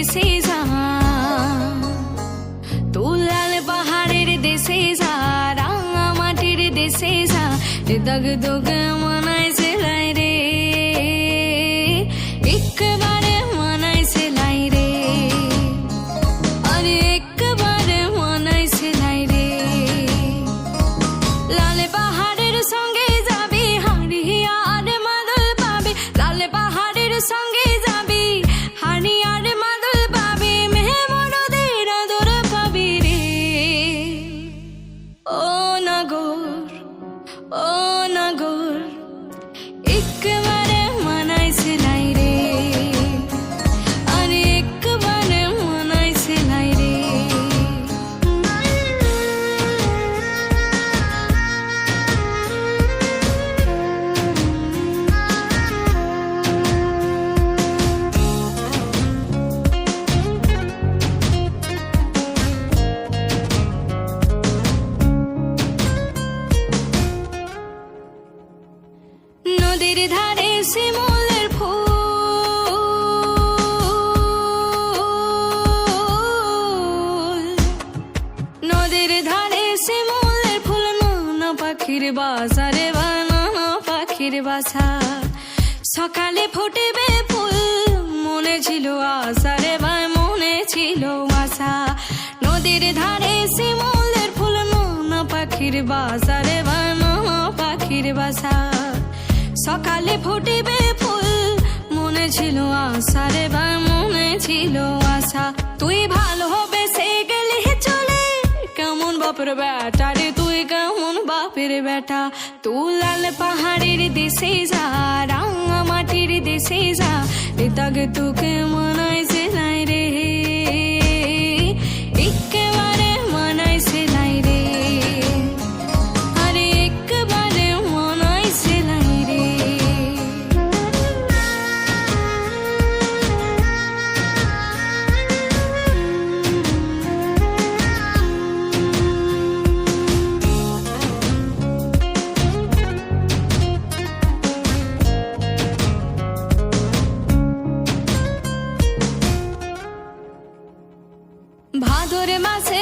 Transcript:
দেশে যা তুলাল পাহাড়ের দেশে যা রাঙা মাটির দেশে যা। দগ দগ নদীর ধারে শিমুলের ফুল। নদীর ধারে শিমুলের ফুল, নানা পাখির বাসারে বানানা পাখির বাসা। সকালে ফুটবে ফুল, মনে ছিল আশারে বা মনে ছিল আশা নদীর ধারে শিমুলের ফুল, নানা পাখির বাসারে বানানা পাখির বাসা। সকালে ফুটিবে ফুল। মনে ছিল আশা রে বা, মনে ছিল আশা। তুই ভালো হবে, সে গেলে চলে। কেমন বাপের বেটা রে, তুই কেমন বাপের বেটা? তুই লাল পাহাড়ের দেশে যা, রাঙা মাটির দেশে যা। এটাকে তোকে ভাদর মাসে